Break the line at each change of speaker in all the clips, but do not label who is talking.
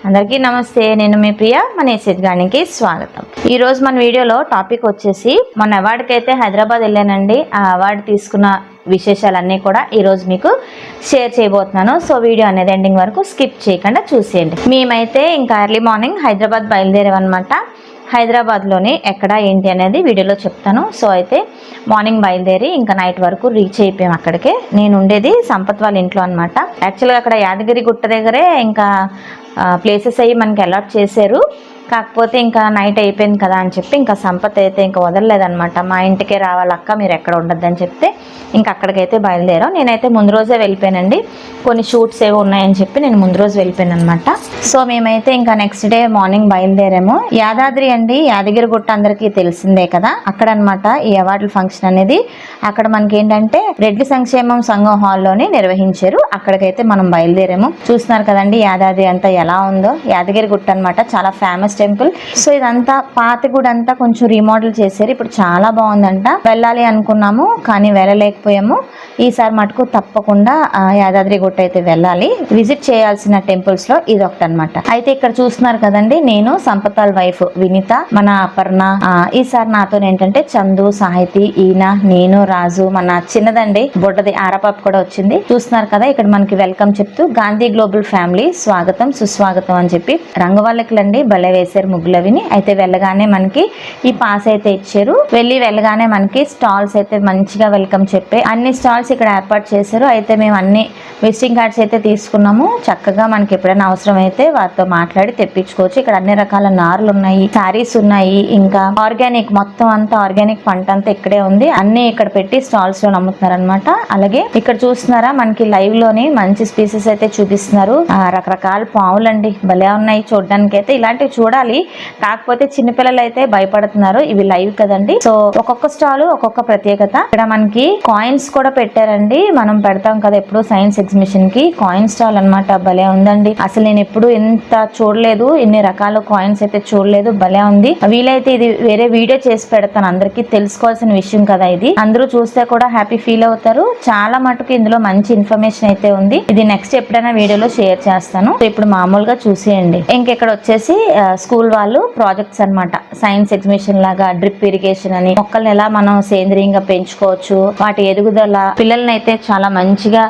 అందరికీ నమస్తే నేను మీ ప్రియ మన ఏసీ గానికి స్వాగతం. ఈ రోజు మన వీడియోలో టాపిక్ వచ్చేసి మన అవార్డుకి అయితే హైదరాబాద్ వెళ్ళానండి. ఆ అవార్డు తీసుకున్న విశేషాలన్నీ కూడా ఈరోజు మీకు షేర్ చేయబోతున్నాను. సో వీడియో అనేది ఎండింగ్ వరకు స్కిప్ చేయకుండా చూసేయండి. మేమైతే ఇంకా ఎర్లీ మార్నింగ్ హైదరాబాద్ బయలుదేరామన్నమాట. హైదరాబాద్లోని ఎక్కడ ఏంటి అనేది వీడియోలో చెప్తాను. సో అయితే మార్నింగ్ బయలుదేరి ఇంకా నైట్ వరకు రీచ్ అయిపోయాం అక్కడికే. నేను ఉండేది సంపత్ వాళ్ళ ఇంట్లో అనమాట యాక్చువల్గా అక్కడ యాదగిరి గుట్ట దగ్గరే ఇంకా ప్లేసెస్ అయ్యి మనకి అలాట్ చేశారు. కాకపోతే ఇంకా నైట్ అయిపోయింది కదా అని చెప్పి ఇంకా సంపత్ అయితే ఇంకా వదలలేదనమాట మా ఇంటికే రావాలక్క మీరు ఎక్కడ ఉండొద్దని చెప్తే ఇంకా అక్కడికైతే బయలుదేరాం. నేనైతే ముందు రోజే వెళ్ళిపోయానండి. కొన్ని షూట్స్ ఏవో ఉన్నాయని చెప్పి నేను ముందు రోజు వెళ్ళిపోయాను అనమాట సో మేమైతే ఇంకా నెక్స్ట్ డే మార్నింగ్ బయలుదేరాము. యాదాద్రి అండి యాదగిరి గుట్ట అందరికీ తెలిసిందే కదా? అక్కడ అనమాట ఈ అవార్డుల ఫంక్షన్ అనేది. అక్కడ మనకి ఏంటంటే రెడ్డి సంక్షేమం సంఘం హాల్లోనే నిర్వహించారు. అక్కడికైతే మనం బయలుదేరాము. చూస్తున్నారు కదండి యాదాద్రి అంతా ఎలా ఉందో. యాదగిరి గుట్ట అనమాట చాలా ఫేమస్ టెంపుల్. సో ఇదంతా పాత గుడి అంతా కొంచెం రీమోడల్ చేశారు. ఇప్పుడు చాలా బాగుందంట. వెళ్ళాలి అనుకున్నాము కానీ వెళ్ళలేకపోయాము. ఈసారి మటుకు తప్పకుండా యాదాద్రి గుట్ట అయితే వెళ్ళాలి. విజిట్ చేయాల్సిన టెంపుల్స్లో ఇది ఒకటి అనమాట అయితే ఇక్కడ చూస్తున్నారు కదండి నేను సంపతాల్ వైఫ్ వినిత మన అపర్ణ. ఈసారి నాతో ఏంటంటే చందు సాహితి ఈయన నేను రాజు మన చిన్నదండి బొడ్డది ఆరపాప కూడా వచ్చింది. చూస్తున్నారు కదా ఇక్కడ మనకి వెల్కమ్ చెప్తూ గాంధీ గ్లోబల్ ఫ్యామిలీ స్వాగతం సుస్వాగతం అని చెప్పి రంగవాళ్ళకిలండి భలే వేశారు ముగ్గులవిని. అయితే వెళ్ళగానే మనకి ఈ పాస్ అయితే ఇచ్చారు. వెళ్ళి వెళ్ళగానే మనకి స్టాల్స్ అయితే మంచిగా వెల్కమ్ చెప్పే అన్ని స్టాల్స్ ఇక్కడ ఏర్పాటు చేశారు. అయితే మేము అన్ని విజిటింగ్ కార్డ్స్ అయితే తీసుకున్నాము. చక్కగా మనకి ఎప్పుడైనా అవసరం అయితే వారితో మాట్లాడి తెప్పించుకోవచ్చు. ఇక్కడ అన్ని రకాల నారులు ఉన్నాయి శారీస్ ఉన్నాయి ఇంకా ఆర్గానిక్ మొత్తం అంతా ఆర్గానిక్ పంట అంతా ఇక్కడే ఉంది. అన్ని ఇక్కడ పెట్టి స్టాల్స్లో నమ్ముతున్నారు అనమాట అలాగే ఇక్కడ చూస్తున్నారా మనకి లైవ్లోని మంచి స్పీసెస్ అయితే చూపిస్తున్నారు. రకరకాల పావులు అండి భలే ఉన్నాయి చూడడానికి అయితే ఇలాంటివి చూడాలి. కాకపోతే చిన్నపిల్లలు అయితే భయపడుతున్నారు. ఇవి లైవ్ కదండి. సో ఒక్కొక్క స్టాల్ ఒక్కొక్క ప్రత్యేకత. ఇక్కడ మనకి కాయిన్స్ కూడా పెట్టారండి. మనం పెడతాం కదా ఎప్పుడు సైన్స్ ఎగ్జిబిషన్కి కాయిన్ స్టాల్ అన్నమాట. భలే ఉందండి. అసలు నేను ఎప్పుడు ఎంత చూడలేదు. ఎన్ని రకాల కాయిన్స్ అయితే చూడలేదు. భలే ఉంది. వీలైతే ఇది వేరే వీడియో చేసి పెడతాను. అందరికీ తెలుసుకోవాల్సిన విషయం కదా ఇది. అందరూ చూస్తే కూడా హ్యాపీ ఫీల్ అవుతారు. చాలా మటుకు ఇందులో మంచి ఇన్ఫర్మేషన్ అయితే ఉంది. ఇది నెక్స్ట్ ఎప్పుడైనా వీడియోలో షేర్ చేస్తాను. ఇప్పుడు మామూలుగా చూసేయండి. ఇంకెక్కడ వచ్చేసి స్కూల్ వాళ్ళు ప్రాజెక్ట్స్ అన్నమాట. సైన్స్ ఎగ్జిబిషన్ లాగా డ్రిప్ ఇరిగేషన్ అని. మొక్కల్ని ఎలా మనం సేంద్రియంగా పెంచుకోవచ్చు వాటి ఎదుగుదల పిల్లల్ని అయితే చాలా మంచిగా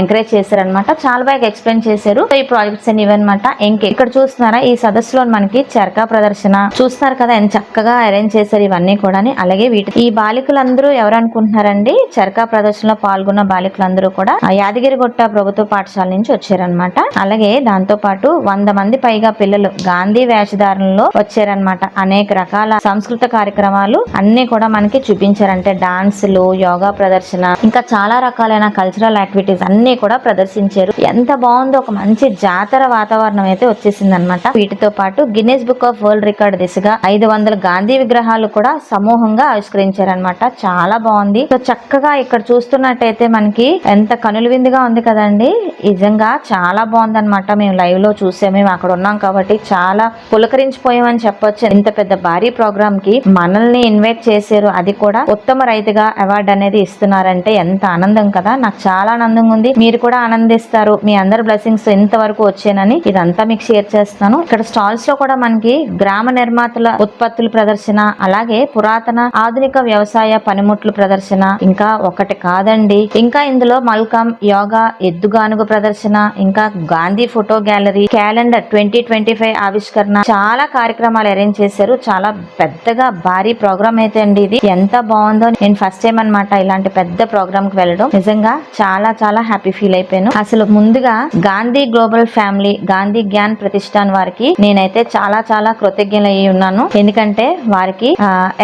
ఎంకరేజ్ చేశారనమాట చాలా బాగా ఎక్స్ప్లెయిన్ చేశారు. ఈ ప్రాజెక్ట్స్ అని ఇవన్నమాట ఇంక ఇక్కడ చూస్తున్నారా ఈ సదస్సులో మనకి చరకా ప్రదర్శన. చూస్తున్నారు కదా ఎంత చక్కగా అరేంజ్ చేశారు ఇవన్నీ కూడా అలాగే వీటి ఈ బాలికలందరూ ఎవరు అనుకుంటున్నారండి? చరకా ప్రదర్శనలో పాల్గొన్న బాలికలందరూ కూడా యాదగిరిగుట్ట ప్రభుత్వ పాఠశాల నుంచి వచ్చారనమాట అలాగే దాంతో పాటు వంద మంది పైగా పిల్లలు గాంధీ వేషధారణలో వచ్చారనమాట అనేక రకాల సంస్కృత కార్యక్రమాలు అన్ని కూడా మనకి చూపించారంటే డాన్సులు యోగా ప్రదర్శన ఇంకా చాలా రకాలైన కల్చరల్ యాక్టివిటీస్ అన్ని కూడా ప్రదర్శించారు. ఎంత బాగుందో ఒక మంచి జాతర వాతావరణం అయితే వచ్చేసింది అనమాట వీటితో పాటు Guinness book of world record దిశగా ఐదు వందల గాంధీ విగ్రహాలు కూడా సమూహంగా ఆవిష్కరించారనమాట చాలా బాగుంది. సో చక్కగా ఇక్కడ చూస్తున్నట్టయితే మనకి ఎంత కనుల విందుగా ఉంది కదండి. నిజంగా చాలా బాగుందన్నమాట. మేము లైవ్లో చూసాము మేము అక్కడ ఉన్నాం కాబట్టి చాలా పులకరించిపోయామని చెప్పొచ్చు. ఇంత పెద్ద భారీ ప్రోగ్రామ్కి మనల్ని ఇన్వైట్ చేశారు. అది కూడా ఉత్తమ రైతుగా అవార్డు అనేది ఇస్తున్నారంటే ఎంత ఆనందం కదా. నాకు చాలా ఆనందంగా ఉంది. మీరు కూడా ఆనందిస్తారు. మీ అందరి బ్లెస్సింగ్స్ ఇంతవరకు వచ్చానని ఇదంతా మీకు షేర్ చేస్తాను. ఇక్కడ స్టాల్స్లో కూడా మనకి గ్రామ నిర్మాతల ఉత్పత్తుల ప్రదర్శన అలాగే పురాతన ఆధునిక వ్యవసాయ పనిముట్లు ప్రదర్శన ఇంకా ఒకటి కాదండి. ఇంకా ఇందులో మల్కం యోగా ఎద్దుగానుగ ప్రదర్శన ఇంకా Gandhi photo gallery calendar twenty twenty five ఆవిష్కరణ చాలా కార్యక్రమాలు అరేంజ్ చేశారు. చాలా పెద్దగా భారీ ప్రోగ్రామ్ అయితే అండి ఇది. ఎంత బాగుందో నేను ఫస్ట్ టైం అన్నమాట ఇలాంటి పెద్ద ప్రోగ్రామ్కి వెళ్ళడం. నిజంగా చాలా చాలా హ్యాపీ ఫీల్ అయిపోయాను. అసలు ముందుగా గాంధీ గ్లోబల్ ఫ్యామిలీ గాంధీ జ్ఞాన్ ప్రతిష్టాన్ వారికి నేనైతే చాలా చాలా కృతజ్ఞలయ్యి ఉన్నాను. ఎందుకంటే వారికి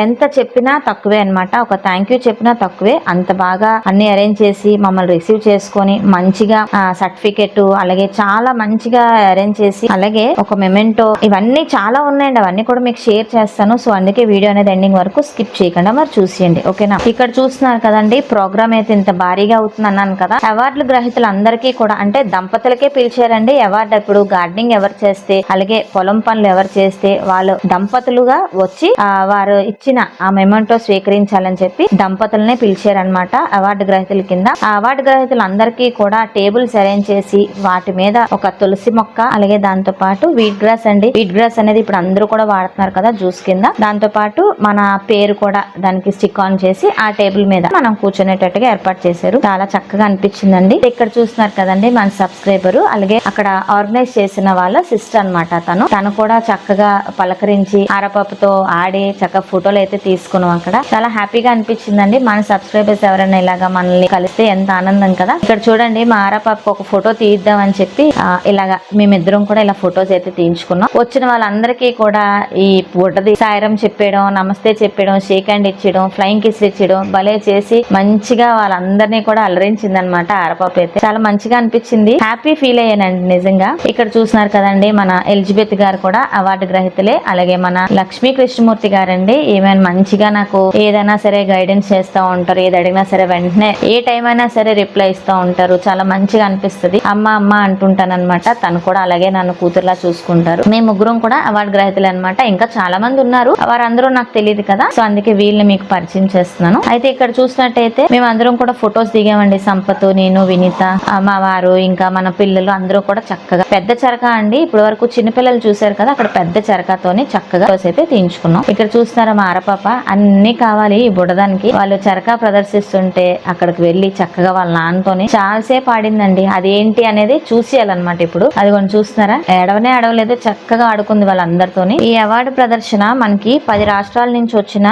ఎంత చెప్పినా తక్కువే అన్నమాట. ఒక థ్యాంక్ యూ చెప్పినా తక్కువే. అంత బాగా అన్ని అరేంజ్ చేసి మమ్మల్ని రిసీవ్ చేసుకొని మంచిగా సర్టిఫికెట్ అలాగే చాలా మంచిగా అరేంజ్ చేసి అలాగే ఒక మెమెంటో ఇవన్నీ ఇవన్నీ చాలా ఉన్నాయండి. అవన్నీ కూడా మీకు షేర్ చేస్తాను. సో అందుకే వీడియో అనేది ఎండింగ్ వరకు స్కిప్ చేయకుండా మరి చూసేయండి. ఓకేనా? ఇక్కడ చూస్తున్నారు కదండి ప్రోగ్రామ్ అయితే ఇంత భారీగా అవుతుంది అన్నాను కదా. అవార్డులు గ్రహీతలు అందరికీ కూడా అంటే దంపతులకే పిలిచారండి. అవార్డు ఇప్పుడు గార్డెనింగ్ ఎవరు చేస్తే అలాగే పొలం పనులు ఎవరు చేస్తే వాళ్ళు దంపతులుగా వచ్చి వారు ఇచ్చిన ఆ మెమెంటో స్వీకరించాలని చెప్పి దంపతులనే పిలిచారనమాట అవార్డు గ్రహీతల కింద. ఆ అవార్డు గ్రహీతలు అందరికీ కూడా టేబుల్స్ అరేంజ్ చేసి వాటి మీద ఒక తులసి మొక్క అలాగే దాంతో పాటు వీట్ గ్రాస్ అండి. వీట్ గ్రాస్ అనేది ఇప్పుడు అందరూ కూడా వాడుతున్నారు కదా జ్యూస్ కింద. దాంతో పాటు మన పేరు కూడా దానికి స్టిక్ ఆన్ చేసి ఆ టేబుల్ మీద మనం కూర్చునేటట్టుగా ఏర్పాటు చేశారు. చాలా చక్కగా అనిపించిందండి. ఇక్కడ చూస్తున్నారు కదండి మన సబ్స్క్రైబర్. అలాగే అక్కడ ఆర్గనైజ్ చేసిన వాళ్ళ సిస్టర్ అన్నమాట తను. తను కూడా చక్కగా పలకరించి ఆరపప్పుతో ఆడి చక్కగా ఫోటోలు అయితే తీసుకున్నాం అక్కడ. చాలా హ్యాపీగా అనిపించిందండి. మన సబ్స్క్రైబర్స్ ఎవరైనా ఇలాగా మనల్ని కలిస్తే ఎంత ఆనందం కదా. ఇక్కడ చూడండి మా ఆరపాపకు ఒక ఫోటో తీద్దాం అని చెప్పి ఇలాగా మేమిద్దరం కూడా ఇలా ఫొటోస్ అయితే తీయించుకున్నాం. వచ్చిన వాళ్ళందరికీ కూడా ఈ పుట్టది సాయిరం చెప్పేయడం నమస్తే చెప్పేయడం షేక్ హ్యాండ్ ఇచ్చడం ఫ్లయింగ్ కిస్ ఇచ్చడం భలే చేసి మంచిగా వాళ్ళందరినీ కూడా అలరించింది అనమాట ఆరపాప అయితే. చాలా మంచిగా అనిపించింది. హ్యాపీ ఫీల్ అయ్యానండి నిజంగా. ఇక్కడ చూసినారు కదండి మన ఎలిజబెత్ గారు కూడా అవార్డు గ్రహీతలే. అలాగే మన లక్ష్మీ కృష్ణమూర్తి గారండి. ఏమైనా మంచిగా నాకు ఏదైనా సరే గైడెన్స్ చేస్తూ ఉంటారు. ఏది అడిగినా సరే వెంటనే ఏ టైం అయినా సరే రిప్లై ఇస్తూ ఉంటారు. చాలా మంచిగా అనిపిస్తుంది. అమ్మ అమ్మ అంటుంటాను అనమాట తను కూడా అలాగే నన్ను కూతురులా చూసుకుంటారు. మేము ముగ్గురం కూడా అవార్డు గ్రహీతలు అనమాట ఇంకా చాలా మంది ఉన్నారు. వారందరూ నాకు తెలియదు కదా. సో అందుకే వీళ్ళని మీకు పరిచయం చేస్తున్నాను. అయితే ఇక్కడ చూసినట్టయితే మేము అందరం కూడా ఫొటోస్ దిగామండి. సంపత్ నేను వినీత మా వారు ఇంకా మన పిల్లలు అందరూ కూడా చక్కగా. పెద్ద చరక అండి. ఇప్పటి వరకు చిన్నపిల్లలు చూసారు కదా. అక్కడ పెద్ద చరకతోని చక్కగా అయితే తీయించుకున్నాం. ఇక్కడ చూస్తున్నారా మా అరపాప? అన్ని కావాలి ఈ బుడదానికి. వాళ్ళు చరక ప్రదర్శిస్తుంటే అక్కడికి వెళ్ళి చక్కగా వాళ్ళ నాన్నతోని చాలాసేపు ఆడిందండి. అదేంటి అనేది చూసేయాలన్నమాట ఇప్పుడు. అది కొన్ని చూస్తున్నారా? ఏడవనే ఏడవలేదు. చక్కగా ఆడుకుంది వాళ్ళందరితోని. ఈ అవార్డు ప్రదర్శన మనకి పది రాష్ట్రాల నుంచి వచ్చిన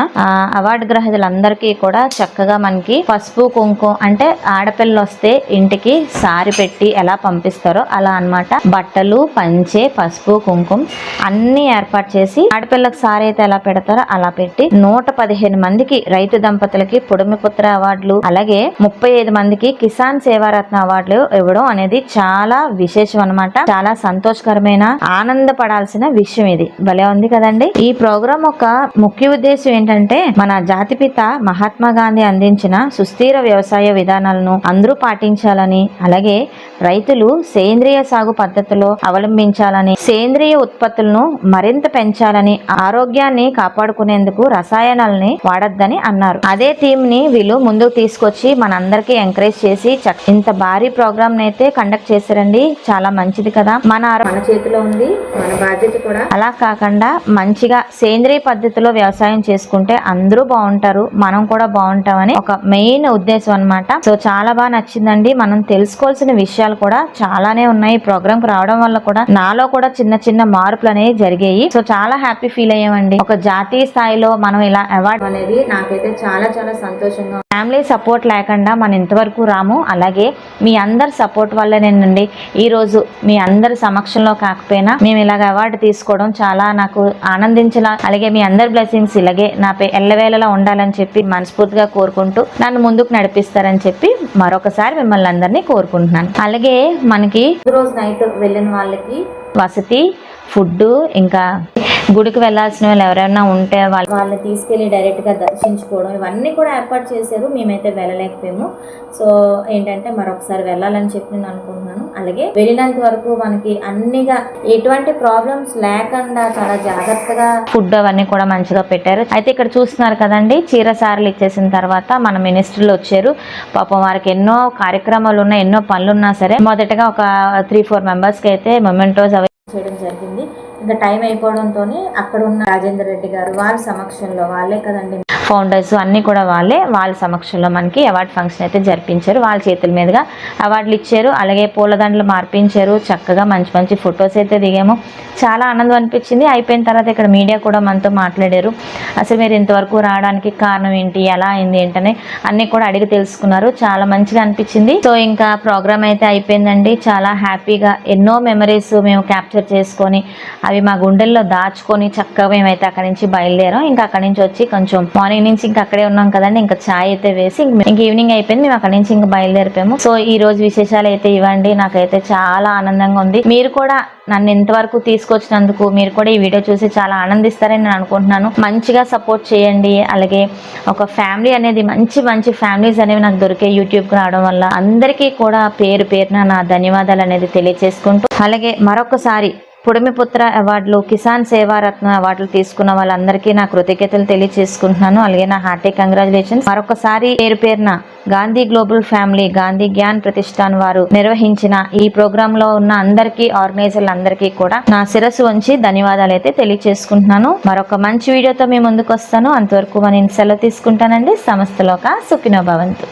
అవార్డు గ్రహీతలందరికీ కూడా చక్కగా మనకి పసుపు కుంకుమ అంటే ఆడపిల్లలు వస్తే ఇంటికి సారి పెట్టి ఎలా పంపిస్తారో అలా అన్నమాట. బట్టలు పంచె పసుపు కుంకుమ అన్ని ఏర్పాటు చేసి ఆడపిల్లకి సారి అయితే ఎలా పెడతారో అలా పెట్టి నూట పదిహేను మందికి రైతు దంపతులకి పుడమిపుత్ర అవార్డులు అలాగే ముప్పై ఐదు మందికి కిసాన్ సేవారత్న అవార్డులు ఇవ్వడం అనేది చాలా విశేషం అన్నమాట. చాలా సంతోషకరమైన ఆనందపడాలి ఆనందపడాల్సిన విషయం ఇది. భలే ఉంది కదండి. ఈ ప్రోగ్రాం ఒక ముఖ్య ఉద్దేశం ఏంటంటే మన జాతిపిత మహాత్మా గాంధీ అందించిన సుస్థిర వ్యవసాయ విధానాలను అందరూ పాటించాలని అలాగే రైతులు సేంద్రియ సాగు పద్ధతిలో అవలంబించాలని సేంద్రియ ఉత్పత్తులను మరింత పెంచాలని ఆరోగ్యాన్ని కాపాడుకునేందుకు రసాయనాలని వాడొద్దని అన్నారు. అదే థీమ్ని వీళ్ళు ముందుకు తీసుకొచ్చి మనందరికీ ఎంకరేజ్ చేసి ఇంత భారీ ప్రోగ్రామ్ అయితే కండక్ట్ చేశారండి. చాలా మంచిది కదా. మన మన చేతిలో ఉంది. మన బాధ్యత కూడా అలా కాకుండా మంచిగా సేంద్రియ పద్ధతిలో వ్యవసాయం చేసుకుంటే అందరూ బాగుంటారు మనం కూడా బాగుంటామని ఒక మెయిన్ ఉద్దేశం అన్నమాట. సో చాలా బాగా నచ్చిందండి. మనం తెలుసుకోవాల్సిన విషయాలు కూడా చాలానే ఉన్నాయి. ప్రోగ్రామ్కు రావడం వల్ల కూడా నాలో కూడా చిన్న చిన్న మార్పులు అనేవి జరిగాయి. సో చాలా హ్యాపీ ఫీల్ అయ్యామండి. ఒక జాతీయ స్థాయిలో మనం ఇలా అవార్డు అనేది నాకైతే చాలా చాలా సంతోషంగా ఫ్యామిలీ సపోర్ట్ లేకుండా మనం ఇంతవరకు రాము. అలాగే మీ అందరి సపోర్ట్ వల్లనేనండి. ఈ రోజు మీ అందరి సమక్షంలో కాకపోయినా మేము ఇలాగ అవార్డు తీసుకోవడం చాలా నాకు ఆనందించిన అలాగే మీ అందరి బ్లెస్సింగ్స్ ఇలాగే నాపై ఎల్లవేళలా ఉండాలని చెప్పి మనస్ఫూర్తిగా కోరుకుంటూ నన్ను ముందుకు నడిపిస్తారని చెప్పి మరొకసారి మిమ్మల్ని అందరినీ కోరుకుంటున్నాను. అలాగే మనకి రోజు నైట్ వెళ్ళిన వాళ్ళకి వసతి ఫుడ్ ఇంకా గుడికి వెళ్ళాల్సిన వాళ్ళు ఎవరైనా ఉంటే వాళ్ళు వాళ్ళని తీసుకెళ్ళి డైరెక్ట్గా దర్శించుకోవడం ఇవన్నీ కూడా ఏర్పాటు చేశారు. మేమైతే వెళ్ళలేకపోయాము. సో ఏంటంటే మరొకసారి వెళ్ళాలని చెప్పి నేను అనుకుంటున్నాను. అలాగే వెళ్ళినంత వరకు మనకి అన్నిగా ఎటువంటి ప్రాబ్లమ్స్ లేకుండా చాలా జాగ్రత్తగా ఫుడ్ అవన్నీ కూడా మంచిగా పెట్టారు. అయితే ఇక్కడ చూస్తున్నారు కదండి చీర సారలు ఇచ్చేసిన తర్వాత మన మినిస్టర్లు వచ్చారు. పాపం వారికి ఎన్నో కార్యక్రమాలు ఉన్నాయి ఎన్నో పనులు ఉన్నా సరే మొదటగా ఒక త్రీ ఫోర్ మెంబర్స్కి అయితే మొమెంటోస్ అవి చేయడం జరిగింది. ఇంకా టైం అయిపోవడంతో అక్కడ ఉన్న రాజేందర్ రెడ్డి గారు వాళ్ళ సమక్షంలో వాళ్ళే కదండి ఫౌండర్స్ అన్నీ కూడా వాళ్ళే వాళ్ళ సమక్షంలో మనకి అవార్డ్ ఫంక్షన్ అయితే జరిపించారు. వాళ్ళ చేతుల మీదుగా అవార్డులు ఇచ్చారు. అలాగే పూలదండలు మార్పించారు. చక్కగా మంచి మంచి ఫొటోస్ అయితే దిగాము. చాలా ఆనందం అనిపించింది. అయిపోయిన తర్వాత ఇక్కడ మీడియా కూడా మనతో మాట్లాడారు. అసలు మీరు ఇంతవరకు రావడానికి కారణం ఏంటి? ఎలా అయింది ఏంటని అన్నీ కూడా అడిగి తెలుసుకున్నారు. చాలా మంచిగా అనిపించింది. సో ఇంకా ప్రోగ్రామ్ అయితే అయిపోయిందండి. చాలా హ్యాపీగా ఎన్నో మెమరీస్ మేము క్యాప్చర్ చేసుకొని అవి అవి మా గుండెల్లో దాచుకొని చక్కగా మేమైతే అక్కడి నుంచి బయలుదేరాం. ఇంకా అక్కడి నుంచి వచ్చి కొంచెం మార్నింగ్ నుంచి ఇంకా అక్కడే ఉన్నాం కదండి. ఇంకా చాయ్ అయితే వేసి ఇంక ఈవినింగ్ అయిపోయింది. మేము అక్కడ నుంచి ఇంకా బయలుదేరిపోయాము. సో ఈ రోజు విశేషాలు అయితే ఇవ్వండి. నాకైతే చాలా ఆనందంగా ఉంది. మీరు కూడా నన్ను ఇంతవరకు తీసుకొచ్చినందుకు మీరు కూడా ఈ వీడియో చూసి చాలా ఆనందిస్తారని నేను అనుకుంటున్నాను. మంచిగా సపోర్ట్ చేయండి. అలాగే ఒక ఫ్యామిలీ అనేది మంచి మంచి ఫ్యామిలీస్ అనేవి నాకు దొరికే యూట్యూబ్కి రావడం వల్ల అందరికీ కూడా పేరు పేరున నా ధన్యవాదాలు అనేది తెలియచేసుకుంటూ అలాగే మరొకసారి పుడమిపుత్ర అవార్డులు కిసాన్ సేవారత్న అవార్డులు తీసుకున్న వాళ్ళందరికీ నా కృతజ్ఞతలు తెలియచేసుకుంటున్నాను. అలాగే నా హార్టీ కంగ్రాచులేషన్స్. మరొకసారి పేరు పేరున గాంధీ గ్లోబల్ ఫ్యామిలీ గాంధీ జ్ఞాన్ ప్రతిష్టాన్ వారు నిర్వహించిన ఈ ప్రోగ్రామ్లో ఉన్న అందరికీ ఆర్గనైజర్లు అందరికీ కూడా నా శిరస్సు ఉంచి ధన్యవాదాలు అయితే తెలియచేసుకుంటున్నాను. మరొక మంచి వీడియోతో మీ ముందుకు వస్తాను అంతవరకు మన సెలవు తీసుకుంటానండి. సంస్థలోక సుఖినో భవంతు.